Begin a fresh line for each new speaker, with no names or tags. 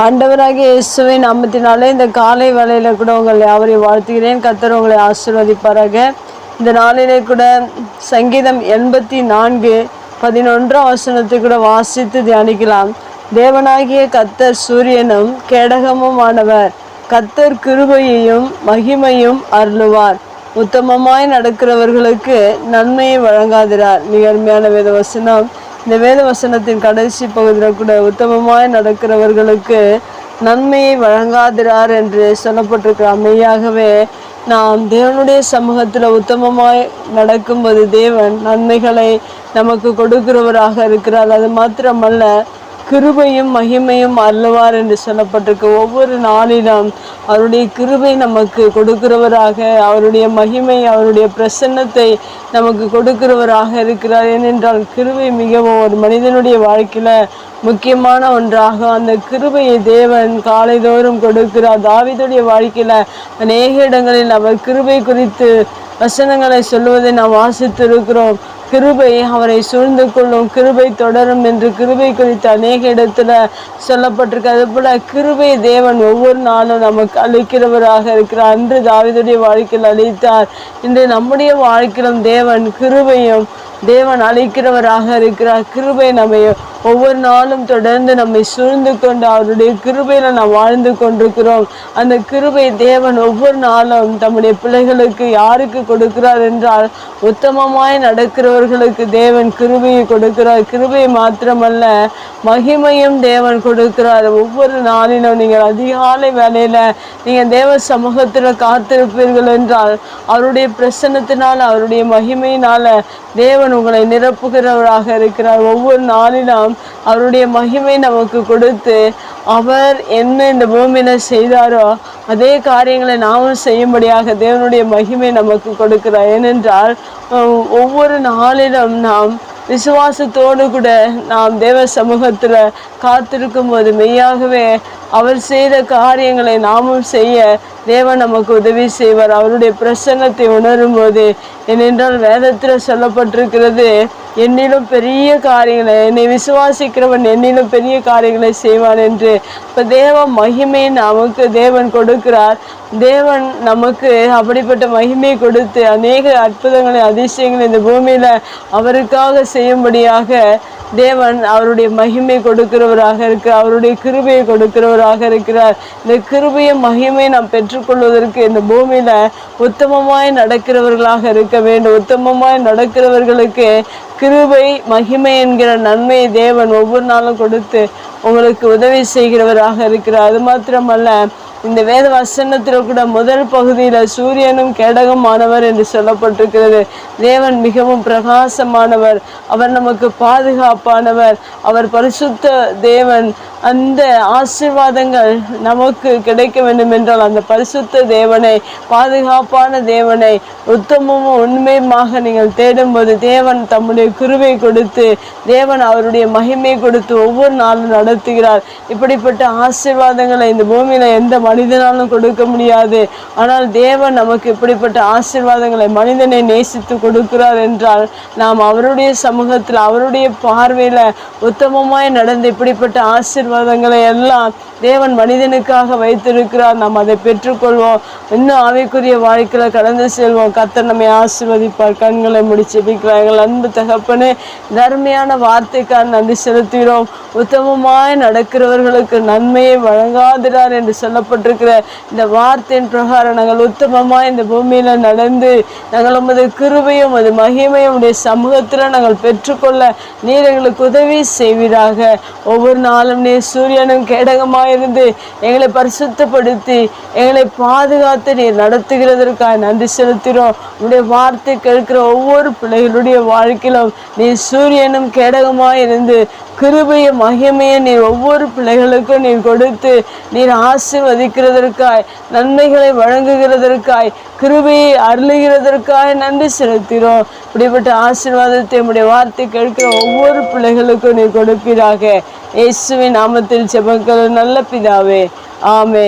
ஆண்டவராகிய இயேசுவின் நாமத்தினாலே இந்த காலை வேலையில் கூட உங்களை அவரை வாழ்த்துகிறேன். கத்தர் உங்களை ஆசீர்வதிப்பாராக. இந்த நாளிலே கூட சங்கீதம் எண்பத்தி நான்கு பதினொன்றாம் வசனத்தை கூட வாசித்து தியானிக்கலாம். தேவனாகிய கத்தர் சூரியனும் கேடகமும் ஆனவர் கத்தர் கிருபையையும் மகிமையும் அருளுவார். உத்தமமாய் நடக்கிறவர்களுக்கு நன்மையை வழங்காதிரார். மிக அருமையான வேத வசனம். இந்த வேத வசனத்தின் கடைசி பகுதியில் கூட உத்தமமாய் நடக்கிறவர்களுக்கு நன்மையை வழங்காதிரார் என்று சொல்லப்பட்டிருக்கிற அமையாகவே நாம் தேவனுடைய சமூகத்தில் உத்தமமாய் நடக்கும்போது தேவன் நன்மைகளை நமக்கு கொடுக்கிறவராக இருக்கிறார். அது மாத்திரமல்ல கிருபையும் மகிமையும் அல்லவார் என்று சொல்லப்பட்டிருக்கு. ஒவ்வொரு நாளிலும் அவருடைய கிருபை நமக்கு கொடுக்கிறவராக அவருடைய மகிமை அவருடைய பிரசன்னத்தை நமக்கு கொடுக்கிறவராக இருக்கிறார். ஏனென்றால் கிருபை மிகவும் ஒரு மனிதனுடைய வாழ்க்கையில் முக்கியமான ஒன்றாக அந்த கிருபையை தேவன் காலைதோறும் கொடுக்கிறார். தாவிதுடைய வாழ்க்கையில் அநேக இடங்களில் அவர் கிருபை குறித்து வசனங்களை சொல்லுவதை நாம் வாசித்திருக்கிறோம். கிருபை அவரை சூழ்ந்து கொள்ளும் கிருபை தொடரும் என்று கிருபை குறித்து அநேக இடத்துல சொல்லப்பட்டிருக்கு. அது போல கிருபை தேவன் ஒவ்வொரு நாளும் நமக்கு அளிக்கிறவராக இருக்கிறார். அன்று தாவிதுடைய வாழ்க்கையில் அளித்தார். இன்று நம்முடைய வாழ்க்கையிலும் தேவன் கிருபையும் தேவன் அழிக்கிறவராக இருக்கிறார். கிருபை நம்ம ஒவ்வொரு நாளும் தொடர்ந்து நம்மை சூழ்ந்து கொண்டு அவருடைய கிருபையில நாம் வாழ்ந்து கொண்டிருக்கிறோம். அந்த கிருபை தேவன் ஒவ்வொரு நாளும் தம்முடைய பிள்ளைகளுக்கு யாருக்கு கொடுக்கிறார் என்றால் உத்தமமாய் நடக்கிறவர்களுக்கு தேவன் கிருபையை கொடுக்கிறார். கிருபை மாத்திரமல்ல மகிமையும் தேவன் கொடுக்கிறார். ஒவ்வொரு நாளிலும் நீங்கள் அதிகாலை வேலையில நீங்கள் தேவ சமூகத்தில் காத்திருப்பீர்கள் என்றால் அவருடைய பிரசன்னத்தினால் அவருடைய மகிமையினால தேவன் உங்களை நிரப்புகிறவராக இருக்கிறார். ஒவ்வொரு நாளிலும் அவருடைய மகிமை நமக்கு கொடுத்து அவர் என்ன இந்த பூமியில் செய்தாரோ அதே காரியங்களை நாமும் செய்யும்படியாக தேவனுடைய மகிமை நமக்கு கொடுக்கிறார். ஏனென்றால் ஒவ்வொரு நாளிலும் நாம் விசுவாசத்தோடு கூட நாம் தேவ சமூகத்தில் காத்திருக்கும் போது மெய்யாகவே அவர் செய்த காரியங்களை நாமும் செய்ய தேவன் நமக்கு உதவி செய்வார். அவருடைய பிரசன்னத்தை உணரும் போது ஏனென்றால் வேதத்தில் சொல்லப்பட்டிருக்கிறது என்னிலும் பெரிய காரியங்களை என்னை விசுவாசிக்கிறவன் என்னிலும் பெரிய காரியங்களை செய்வான் என்று. இப்போ தேவ மகிமை நமக்கு தேவன் கொடுக்கிறார். தேவன் நமக்கு அப்படிப்பட்ட மகிமையை கொடுத்து அநேக அற்புதங்களை அதிசயங்களை இந்த பூமியில் அவருக்காக செய்யும்படியாக தேவன் அவருடைய மகிமை கொடுக்கிறவராக இருக்கிறார் அவருடைய கிருபையை கொடுக்கிறவராக இருக்கிறார். இந்த கிருபையும் மகிமை நாம் பெற்றுக்கொள்வதற்கு இந்த பூமியில உத்தமமாய் நடக்கிறவர்களாக இருக்க வேண்டும். உத்தமமாய் நடக்கிறவர்களுக்கு கிருபை மகிமை என்கிற நன்மையை தேவன் ஒவ்வொரு நாளும் கொடுத்து உங்களுக்கு உதவி செய்கிறவராக இருக்கிறார். அது மாத்திரமல்ல இந்த வேத வசனத்தில் கூட முதல் பகுதியில் சூரியனும் கேடகமானவர் என்று சொல்லப்பட்டிருக்கிறது. தேவன் மிகவும் பிரகாசமானவர். அவர் நமக்கு பாதுகாப்பானவர். அவர் பரிசுத்த தேவன். அந்த ஆசிர்வாதங்கள் நமக்கு கிடைக்க வேண்டும் என்றால் அந்த பரிசுத்த தேவனை பாதுகாப்பான தேவனை உத்தமமும் உண்மையுமாக நீங்கள் தேடும்போது தேவன் தம்முடைய குருவை கொடுத்து தேவன் அவருடைய மகிமை கொடுத்து ஒவ்வொரு நாளும் நடத்துகிறார். இப்படிப்பட்ட ஆசிர்வாதங்களை இந்த பூமியில் எந்த மனிதனாலும் கொடுக்க முடியாது. ஆனால் தேவன் நமக்கு இப்படிப்பட்ட ஆசீர்வாதங்களை மனிதனை நேசித்து கொடுக்கிறார் என்றால் நாம் அவருடைய சமூகத்தில் அவருடைய பார்வையில் உத்தமமாய் நடந்து இப்படிப்பட்ட ஆசீர்வாதங்களை எல்லாம் தேவன் மனிதனுக்காக வைத்திருக்கிறார். நாம் அதை பெற்றுக்கொள்வோம். இன்னும் ஆவிக்குரிய வாழ்க்கையில் கடந்து செல்வோம். கத்தர் நம்மை ஆசிர்வதிப்பார். கண்களை முடிச்சு எங்கள் அன்பு தகப்பனே தர்மையான வார்த்தைக்காக நன்றி செலுத்துகிறோம். உத்தமமாய் நடக்கிறவர்களுக்கு நன்மையை வழங்காதிரார் என்று சொல்லப்பட்ட சொல்லப்பட்டிருக்கிற இந்த வார்த்தையின் பிரகாரம் நாங்கள் உத்தமமாக இந்த பூமியில் நடந்து நாங்கள் உமது கிருபையும் அது மகிமையும் உடைய சமூகத்தில் நாங்கள் பெற்றுக்கொள்ள நீர் எங்களுக்கு உதவி செய்வீராக. ஒவ்வொரு நாளும் நீர் சூரியனும் கேடகமாக இருந்து எங்களை பரிசுத்தப்படுத்தி எங்களை பாதுகாத்து நீர் நடத்துகிறதற்காக நன்றி செலுத்துகிறோம். உடைய வார்த்தை கேட்கிற ஒவ்வொரு பிள்ளைகளுடைய வாழ்க்கையிலும் நீ சூரியனும் கேடகமாக இருந்து கிருபைய மகிமையை நீர் ஒவ்வொரு பிள்ளைகளுக்கும் நீர் கொடுத்து நீர் இருக்கிறதற்காய் நன்மைகளை வழங்குகிறதற்காய் கிருபையை அருளுகிறதற்காய் நன்றி செலுத்துகிறோம். இப்படிப்பட்ட ஆசீர்வாதத்தை உடைய வார்த்தை கேட்கிற ஒவ்வொரு பிள்ளைகளுக்கும் நீ கொடுப்பீராக. இயேசுவின் நாமத்தில் செபங்கள் நல்ல பிதாவே. ஆமே